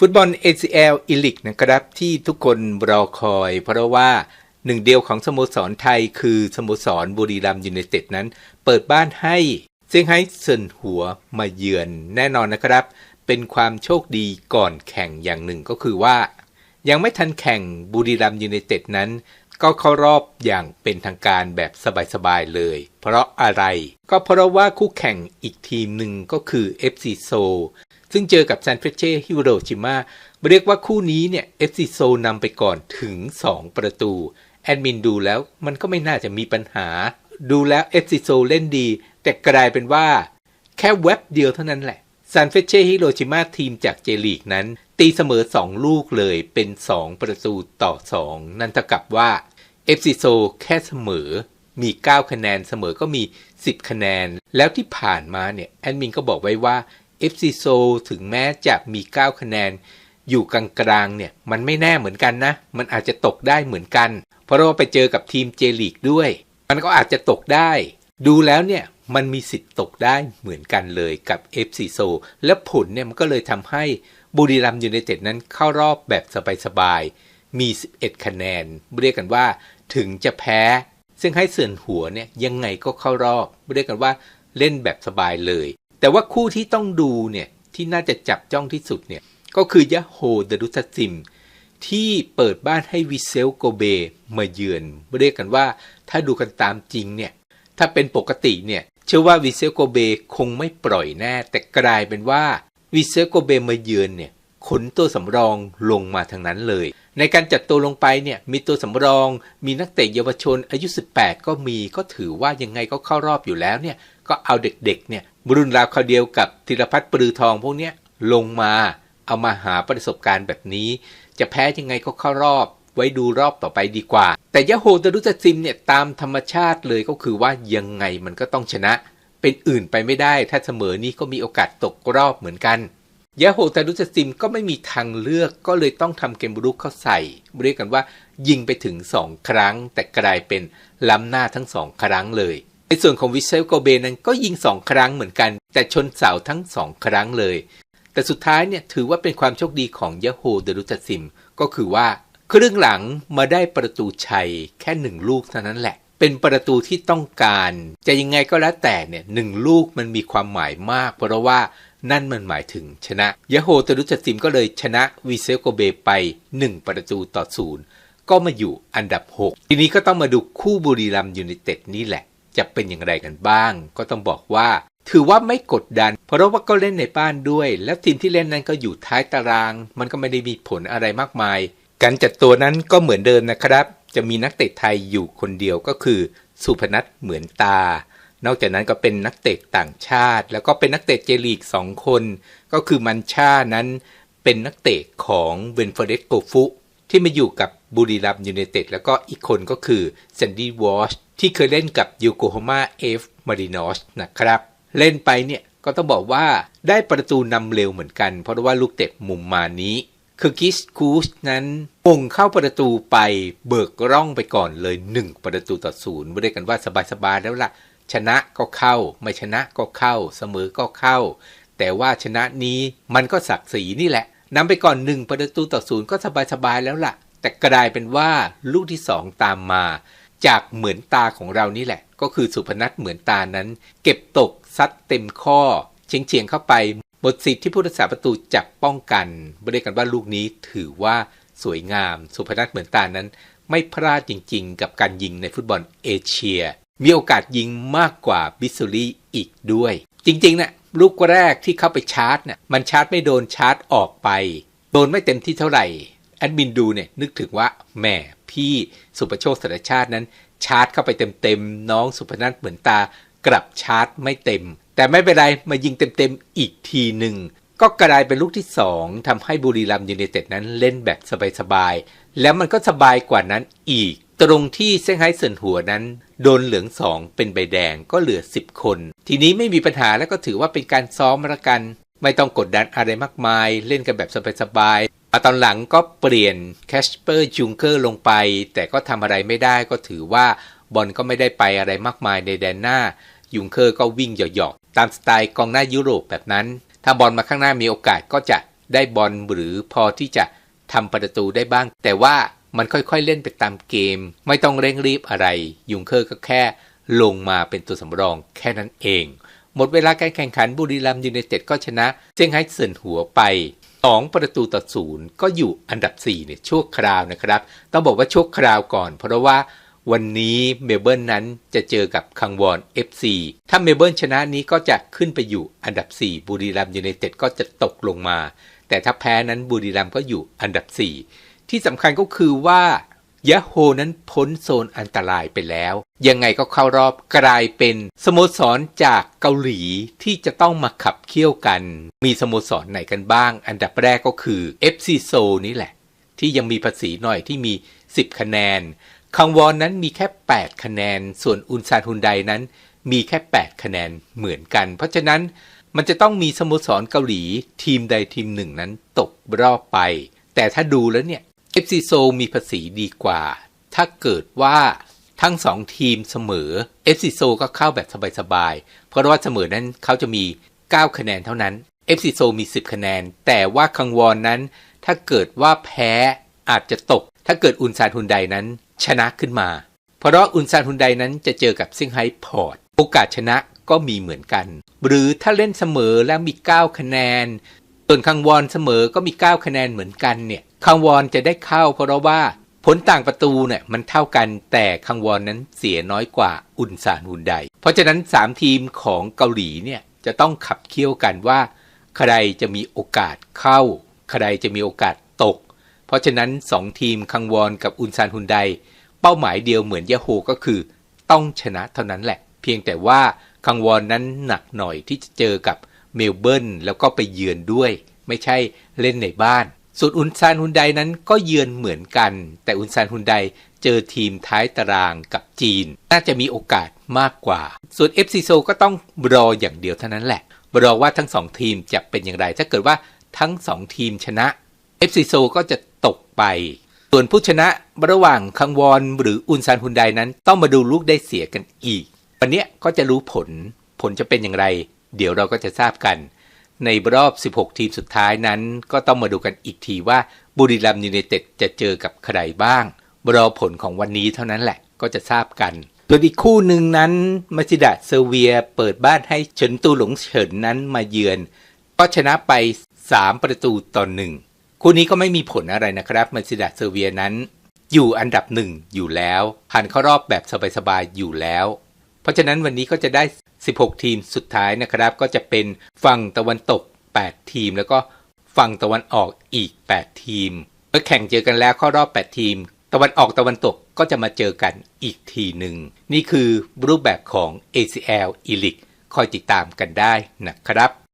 ฟุตบอล ACL อีลิกนะครับที่ทุกคนรอคอย เพราะว่าหนึ่งเดียวของสโมสรไทยคือสโมสรบุรีรัมย์ยูไนเต็ดนั้น เปิดบ้านให้เซี่ยงไฮ้เซินหัวมาเยือนแน่นอนนะครับ เป็นความโชคดีก่อนแข่งอย่างหนึ่งก็คือว่า ยังไม่ทันแข่งบุรีรัมย์ยูไนเต็ดนั้น ก็เข้ารอบอย่างเป็นทางการแบบสบายๆเลย เพราะอะไร ก็เพราะว่าคู่แข่งอีกทีมหนึ่งก็คือ FC โซซึ่งเจอกับซานเฟรเช่ฮิโรชิมาเรียกว่าคู่นี้เนี่ย FC โซนำไปก่อนถึง 2 ประตู แอดมินดูแล้วมันก็ไม่น่าจะมีปัญหา ดูแล้ว FC โซเล่นดี แต่กลายเป็นว่า แค่เว็บเดียวเท่านั้นแหละซานเฟรเช่ฮิโรชิมาทีมจากเจลีกนั้น ตีเสมอ 2 ลูกเลยเป็น 2 ประตูต่อ 2 นั่นเท่ากับว่า FC โซแค่เสมอมี 9 คะแนนเสมอก็มี 10 คะแนน แล้วที่ผ่านมาเนี่ย แอดมินก็บอกไว้ว่า FC โซถึงแม้จะมี 9 คะแนน อยู่กลางๆเนี่ย มันไม่แน่เหมือนกันนะ มันอาจจะตกได้เหมือนกัน เพราะว่าไปเจอกับทีมเจลีกด้วย มันก็อาจจะตกได้ ดูแล้วเนี่ยมันมีสิทธิ์ตกได้เหมือนกันเลยกับ FC โซและผลเนี่ยมันก็เลยทำให้บุรีรัมย์ยูไนเต็ดนั้นเข้ารอบแบบสบายๆ มี 11 คะแนน เรียกกันว่าถึงจะแพ้ ซึ่งให้เสื่อนหัวเนี่ยยังไงก็เข้ารอบ เรียกกันว่าเล่นแบบสบายเลย แต่ว่าคู่ที่ต้องดูเนี่ยที่น่าจะจับจ้องที่สุดเนี่ยก็คือยะโฮเดรุตซิม ที่เปิดบ้านให้วิเซลโกเบมาเยือน เรียกกันว่าถ้าดูกันตามจริงเนี่ยถ้าเป็นปกติเนี่ยเชื่อว่าวิเซลโกเบคงไม่ปล่อยแน่แต่กลายเป็นว่าวิเซลโกเบมาเยือนเนี่ยขนตัวสำรองลงมาทางนั้นเลย ในการจัดตัวลงไปเนี่ยมีตัวสำรอง มีนักเตะเยาวชนอายุ 18 ก็มีก็ถือว่ายังไงก็เข้ารอบอยู่แล้วเนี่ยก็เอาเด็กๆเนี่ย รุ่นราวคราวเดียวกับธีรพัฒน์ปรือทองพวกเนี้ยลงมาเอามาหาประสบการณ์แบบนี้ จะแพ้ยังไงก็เข้ารอบ ไว้ดูรอบต่อไปดีกว่า แต่ยะโฮตรุตซิมเนี่ยตามธรรมชาติเลยก็คือว่ายังไงมันก็ต้องชนะ เป็นอื่นไปไม่ได้ ถ้าเสมอนี้ก็มีโอกาสตกรอบเหมือนกันยะโฮตารุตซิมก็ไม่มีทางเลือกก็เลยต้องทำเกมรุกเข้าใส่ เรียกกันว่า ยิงไปถึง 2 ครั้ง แต่กลายเป็นล้ำหน้าทั้ง2ครั้งเลย ในส่วนของวิเซลโกเบนั้นก็ยิง2ครั้งเหมือนกัน แต่ชนเสาทั้ง2ครั้งเลย แต่สุดท้ายเนี่ยถือว่าเป็นความโชคดีของยะโฮเดรุตซิม ก็คือว่าครึ่งหลังมาได้ประตูชัยแค่หนึ่งลูกเท่านั้นแหละ เป็นประตูที่ต้องการ จะยังไงก็แล้วแต่เนี่ยหนึ่งลูกมันมีความหมายมาก เพราะว่านั่นมันหมายถึงชนะยะโฮเดรุตซิมก็เลยชนะวิเซลโกเบไป 1 ประตูต่อศูนย์ก็มาอยู่อันดับ 6 ทีนี้ก็ต้องมาดูคู่บุรีรัมย์ยูไนเต็ดนี่แหละ จะเป็นอย่างไรกันบ้าง ก็ต้องบอกว่า ถือว่าไม่กดดัน เพราะว่าก็เล่นในบ้านด้วย แล้วทีมที่เล่นนั้นก็อยู่ท้ายตาราง มันก็ไม่ได้มีผลอะไรมากมาย การจัดตัวนั้นก็เหมือนเดิมนะครับ จะมีนักเตะไทยอยู่คนเดียวก็คือสุพนัทเหมือนตา นอกจากนั้นก็เป็นนักเตะต่างชาติ แล้วก็เป็นนักเตะเจลีกสองคน ก็คือมันชานั้นเป็นนักเตะของเวนเฟเรสโกฟุที่มาอยู่กับ บุรีรัมยูไนเต็ดแล้วก็อีกคนก็คือแซนดี้วอชที่เคยเล่นกับยูโกฮาม่าเอฟมารินอสนะครับ เล่นไปเนี่ยก็ต้องบอกว่าได้ประตูนำเร็วเหมือนกัน เพราะว่าลูกเตะมุมมานี้คือกิสคูชนั้นมงเข้าประตูไปเบิกร่องไปก่อนเลย 1 ประตูต่อศูนย์ไม่ได้กันว่าสบายๆแล้วล่ะ ชนะก็เข้า ไม่ชนะก็เข้า เสมอก็เข้า แต่ว่าชนะนี้มันก็ศักดิ์ศรีนี่แหละนำไปก่อน 1 ประตูต่อศูนย์ก็สบายๆแล้วล่ะ แต่กลายเป็นว่าลูกที่2ตามมา จากเหมือนตาของเรานี่แหละ ก็คือสุพนัทเหมือนตานั้น เก็บตกซัดเต็มข้อ เฉียงเฉียงเข้าไปหมดสิทธิ์ที่ผู้รักษาประตูจับป้องกันไม่ได้กันว่าลูกนี้ถือว่าสวยงาม สุพนัทเหมือนตานั้น ไม่พลาดจริง ๆ กับการยิงในฟุตบอลเอเชีย มีโอกาสยิงมากกว่าบิสซูรีอีกด้วย จริงๆนะ่ะลูกแรกที่เข้าไปชาร์จเนี่ยมันชาร์จไม่โดนชาร์จออกไป โดนไม่เต็มที่เท่าไหร่ แอดมินดูเนี่ยนึกถึงว่าแหมพี่สุประโชคสารชาตินั้น ชาร์จเข้าไปเต็มๆ น้องสุพนัทเหมือนตากลับชาร์จไม่เต็ม แต่ไม่เป็นไรมายิงเต็มๆ อีกทีหนึ่ง ก็กลายเป็นลูกที่ 2ทำให้บุรีรัมย์ยูไนเต็ดนั้นเล่นแบบสบายๆ แล้วมันก็สบายกว่านั้นอีก ตรงที่เซี่ยงไฮ้เซินหัวนั้น โดนเหลืองสองเป็นใบแดงก็เหลือ 10 คน ทีนี้ไม่มีปัญหาแล้วก็ถือว่าเป็นการซ้อมละกันไม่ต้องกดดันอะไรมากมาย เล่นกันแบบสบาย ๆตอนหลังก็เปลี่ยนแคชเปอร์จุงเกอร์ลงไป แต่ก็ทำอะไรไม่ได้ก็ถือว่าบอลก็ไม่ได้ไปอะไรมากมายในแดนหน้ายุงเคอร์ก็วิ่งหยาะๆตามสไตล์กองหน้ายุโรปแบบนั้น ถ้าบอลมาข้างหน้ามีโอกาสก็จะได้บอลหรือพอที่จะทำประตูได้บ้าง แต่ว่ามันค่อยๆเล่นไปตามเกม ไม่ต้องเร่งรีบอะไร ยุงเคอร์ก็แค่ลงมาเป็นตัวสำรองแค่นั้นเอง หมดเวลาการแข่งขันบุรีรัมยูไนเต็ดก็ชนะเซี่งไฮ้เซินหัวไป 2 ประตูต่อศูนย์ก็อยู่อันดับ4เนี่ยชั่วคราวนะครับ ต้องบอกว่าชั่วคราวก่อน เพราะว่าวันนี้เมลเบิร์นนั้นจะเจอกับคังวอน FC ถ้าเมลเบิร์นชนะนี้ก็จะขึ้นไปอยู่อันดับ 4 บุรีรัมย์ยูไนเต็ดก็จะตกลงมา แต่ถ้าแพ้นั้นบุรีรัมย์ก็อยู่อันดับ 4 ที่สำคัญก็คือว่า ยะโฮนั้นพ้นโซนอันตรายไปแล้ว ยังไงก็เข้ารอบกลายเป็นสโมสรจากเกาหลีที่จะต้องมาขับเคี่ยวกัน มีสโมสรไหนกันบ้าง อันดับแรกก็คือ FC โซนี่แหละ ที่ยังมีภาษีหน่อยที่มี 10 คะแนน คังวอนนั้นมีแค่ 8 คะแนน ส่วนอุนซานฮุนไดนั้น มีแค่ 8 คะแนนเหมือนกัน เพราะฉะนั้นมันจะต้องมีสโมสรเกาหลีทีมใดทีมหนึ่งนั้นตกรอบไป แต่ถ้าดูแล้วเนี่ย FC โซมีภาษีดีกว่า ถ้าเกิดว่าทั้งสองทีมเสมอ FC โซก็เข้าแบบสบายๆ เพราะว่าเสมอนั้นเขาจะมี 9 คะแนนเท่านั้น FC โซมี 10 คะแนน แต่ว่าคังวอนนั้น ถ้าเกิดว่าแพ้อาจจะตก ถ้าเกิดอุนซานฮุนไดนั้น ชนะขึ้นมา เพราะอุนซานฮุนไดนั้นจะเจอกับซี่ยงไฮพอร์ตโอกาสชนะก็มีเหมือนกัน หรือถ้าเล่นเสมอแล้วมี 9 คะแนน ส่วนคังวอนเสมอก็มี 9 คะแนนเหมือนกันเนี่ย คังวอนจะได้เข้าเพราะว่าผลต่างประตูเนี่ยมันเท่ากันแต่คังวอนนั้นเสียน้อยกว่าอุนซานฮุนได เพราะฉะนั้น 3 ทีมของเกาหลีเนี่ยจะต้องขับเคี่ยวกันว่า ใครจะมีโอกาสเข้า ใครจะมีโอกาสตก เพราะฉะนั้น 2 ทีมคังวอนกับอุนซานฮุนได เป้าหมายเดียวเหมือนยะโฮก็คือ ต้องชนะเท่านั้นแหละ เพียงแต่ว่าคังวอนนั้นหนักหน่อยที่จะเจอกับเมลเบิร์นแล้วก็ไปเยือนด้วย ไม่ใช่เล่นในบ้าน ส่วนอุนซานฮุนไดนั้นก็เยือนเหมือนกัน แต่อุนซานฮุนไดเจอทีมท้ายตารางกับจีน น่าจะมีโอกาสมากกว่า ส่วน FC โซก็ต้องรออย่างเดียวเท่านั้นแหละรอว่าทั้งสองทีมจะเป็นอย่างไร ถ้าเกิดว่าทั้งสองทีมชนะ FC โซก็จะตกไป ส่วนผู้ชนะระหว่างคังวอนหรืออุนซานฮุนไดนั้น ต้องมาดูลูกได้เสียกันอีก วันเนี้ยก็จะรู้ผลผลจะเป็นอย่างไร เดี๋ยวเราก็จะทราบกัน ในรอบ 16 ทีมสุดท้ายนั้น ก็ต้องมาดูกันอีกทีว่าบุรีรัมย์ยูไนเต็ดจะเจอกับใครบ้าง รอผลของวันนี้เท่านั้นแหละก็จะทราบกันส่วนอีกคู่หนึ่งนั้นมาซิดะเซเวียเปิดบ้านให้เฉินตูหลงเฉินนั้นมาเยือน ก็ชนะไป 3 ประตูต่อหนึ่งคู่นี้ก็ไม่มีผลอะไรนะครับมาซิดะเซเวียนั้น อยู่อันดับหนึ่งอยู่แล้วผ่านเข้ารอบแบบสบายๆอยู่แล้ว เพราะฉะนั้นวันนี้ก็จะได้ 16 ทีมสุดท้ายนะครับ ก็จะเป็นฝั่งตะวันตก 8 ทีม แล้วก็ฝั่งตะวันออกอีก 8 ทีม เมื่อแข่งเจอกันแล้วเข้ารอบ 8 ทีม ตะวันออกตะวันตกก็จะมาเจอกันอีกทีหนึ่ง นี่คือรูปแบบของ ACL Elite คอยติดตามกันได้นะครับ